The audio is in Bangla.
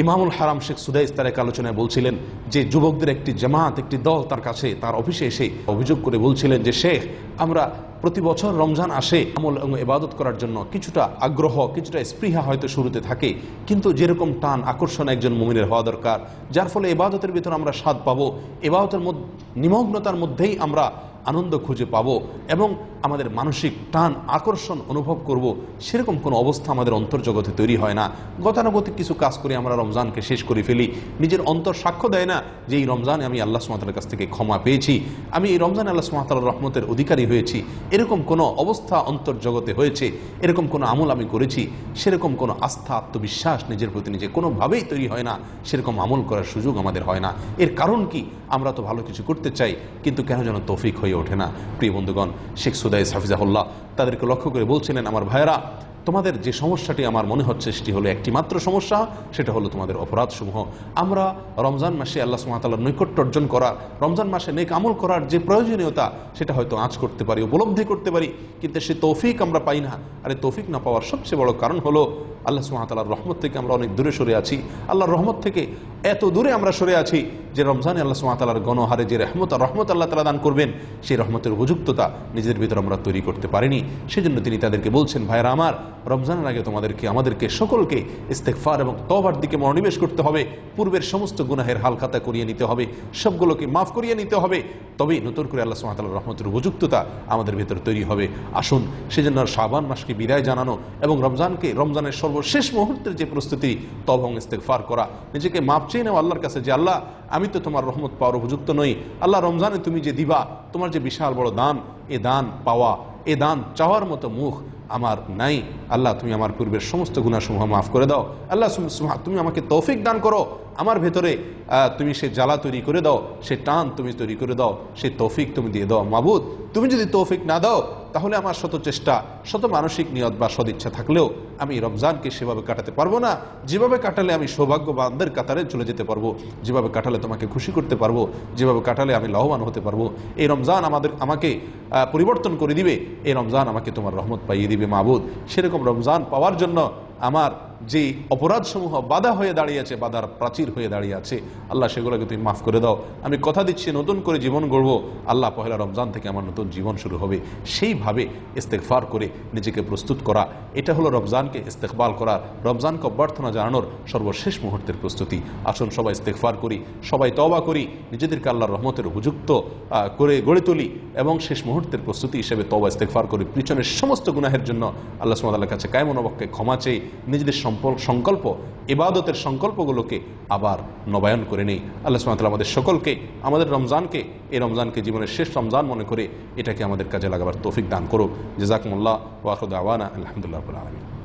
ইমামুল হারাম শেখ সুদাইস তার এক আলোচনায় বলছিলেন যে যুবকদের একটি জামাত, একটি দল তার কাছে, তার অফিসে এসে অভিযোগ করে বলছিলেন যে, শেখ, আমরা প্রতি বছর রমজান আসে, আমল এবং এবাদত করার জন্য কিছুটা আগ্রহ, কিছুটা স্পৃহা হয়তো শুরুতে থাকে, কিন্তু যেরকম টান, আকর্ষণ একজন মুমিনের হওয়া দরকার, যার ফলে এবাদতের ভিতর আমরা স্বাদ পাবো এবাদতের নিমগ্নতার মধ্যেই আমরা আনন্দ খুঁজে পাব এবং আমাদের মানসিক টান, আকর্ষণ অনুভব করব, সেরকম কোনো অবস্থা আমাদের অন্তর্জগতে তৈরি হয় না। গতানুগতিক কিছু কাজ করে আমরা রমজানকে শেষ করে ফেলি। নিজের অন্তর সাক্ষ্য দেয় না যে এই রমজানে আমি আল্লাহ সুমাতার কাছ থেকে ক্ষমা পেয়েছি। আমি এই রমজান আল্লাহ সুমাতার রহমতের অধিকারী হয়েছি। এরকম কোনো অবস্থা অন্তর্জগতে হয়েছে, এরকম কোনো আমল আমি করেছি, সেরকম কোনো আস্থা, আত্মবিশ্বাস নিজের প্রতি নিজে কোনোভাবেই তৈরি হয় না, সেরকম আমল করার সুযোগ আমাদের হয় না। এর কারণ কি? আমরা তো ভালো কিছু করতে চাই, কিন্তু কেন যেন তৌফিক হয়ে ওঠে না। প্রিয় বন্ধুগণ, শেখ সুদাইস হাফিজাহুল্লাহ তাদেরকে লক্ষ্য করে বলছিলেন, আমার ভাইয়েরা তোমাদের যে সমস্যাটি আমার মনে হচ্ছে সেটি হলো একটি মাত্র সমস্যা, সেটা হলো তোমাদের অপরাধসমূহ। আমরা রমজান মাসে আল্লাহ সুমাতাল্লাহ নৈকট্য অর্জন করা, রমজান মাসে নেক আমল করার যে প্রয়োজনীয়তা, সেটা হয়তো আঁচ করতে পারি, উপলব্ধি করতে পারি, কিন্তু সে তৌফিক আমরা পাই না। আরে তৌফিক না পাওয়ার সবচেয়ে বড় কারণ হলো আল্লাহ সুমাতাল্লাহর রহমত থেকে আমরা অনেক দূরে সরে আছি। আল্লাহর রহমত থেকে এত দূরে আমরা সরে আছি যে রমজানে আল্লাহ সুমাতালার গণহারে যে রহমত আর রহমত আল্লাহ তালা দান করবেন, সেই রহমতের উপযুক্ততা নিজেদের ভিতর আমরা তৈরি করতে পারিনি। সেজন্য তিনি তাদেরকে বলছেন ভাইরা আমার, রমজানের আগে তোমাদেরকে, আমাদেরকে সকলকে ইস্তেকফার এবং তবার দিকে মনোনিবেশ করতে হবে। পূর্বের সমস্ত গুনাহের হালখাতা করিয়ে নিতে হবে। সবগুলোকে মাফ করিয়ে নিতে হবে। তবেই নতুন করে আল্লাহ সুমাতাল্লাহ রহমতের উপযুক্ততা আমাদের ভিতর তৈরি হবে। আসুন, সেজন্য শাবান মাসকে বিদায় জানানো এবং রমজানকে, রমজানের সর্বশেষ মুহূর্তের যে প্রস্তুতি তব এবং ইস্তেকফার করা। নিজেকে মাপ চেয়ে নেওয়া আল্লাহর কাছে যে, আল্লাহ আমি তো তোমার রহমত পাওয়ার উপযুক্ত নই। আল্লাহ রমজানে তুমি যে দিবা, তোমার যে বিশাল বড় দান, এ দান পাওয়া, এ দান চাওয়ার মতো মুখ আমার নাই। আল্লাহ তুমি আমার পূর্বের সমস্ত গুণাসমূহ মাফ করে দাও। আল্লাহ তুমি আমাকে তৌফিক দান করো। আমার ভেতরে তুমি সে জ্বালা তৈরি করে দাও, সে টান তুমি তৈরি করে দাও, সে তৌফিক তুমি দিয়ে দাও, মাবুদ। তুমি যদি তৌফিক না দাও, তাহলে আমার শত চেষ্টা, শত মানসিক নিয়ত বা সদিচ্ছা থাকলেও আমি রমজানকে সেভাবে কাটাতে পারব না। যেভাবে কাটালে আমি সৌভাগ্যবানদের কাতারে চলে যেতে পারব, যেভাবে কাটালে তোমাকে খুশি করতে পারব, যেভাবে কাটালে আমি লাভবান হতে পারব, এই রমজান আমাদের, আমাকে পরিবর্তন করে দিবে, এই রমজান আমাকে তোমার রহমত পাইয়ে দিবে, মাবুদ। সেরকম রমজান পাওয়ার জন্য আমার যে অপরাধসমূহ বাধা হয়ে দাঁড়িয়েছে, বাধার প্রাচীর হয়ে দাঁড়িয়ে আছে, আল্লাহ সেগুলোকে তুমি মাফ করে দাও। আমি কথা দিচ্ছি, নতুন করে জীবন গড়ব। আল্লাহ পহেলা রমজান থেকে আমার নতুন জীবন শুরু হবে। সেইভাবে ইস্তেকফার করে নিজেকে প্রস্তুত করা, এটা হলো রমজানকে ইস্তেকবাল করা। রমজানকে অভ্যর্থনা জানানোর সর্বশেষ মুহূর্তের প্রস্তুতি। আসুন সবাই ইস্তেকফার করি, সবাই তবা করি, নিজেদেরকে আল্লাহর রহমতের উপযুক্ত করে গড়ে তুলি এবং শেষ মুহূর্তের প্রস্তুতি হিসেবে তবা ইস্তেকফার করি। পিছনের সমস্ত গুনাহের জন্য আল্লাহ সুমাদাল্লাহ কাছে কায়মনবককে ক্ষমা চেয়ে নিজেদের সংকল্প, ইবাদতের সংকল্পগুলোকে আবার নবায়ন করে নেই। আল্লাহ সুমাতাল্লাহ আমাদের সকলকে, আমাদের রমজানকে, এই রমজানকে জীবনের শেষ রমজান মনে করে এটাকে আমাদের কাজে লাগাবার তৌফিক দান করুক। জেজাকমুল্লাহ ওয়াকুদ আওয়ানা আলহামদুলিল্লাহ আলমী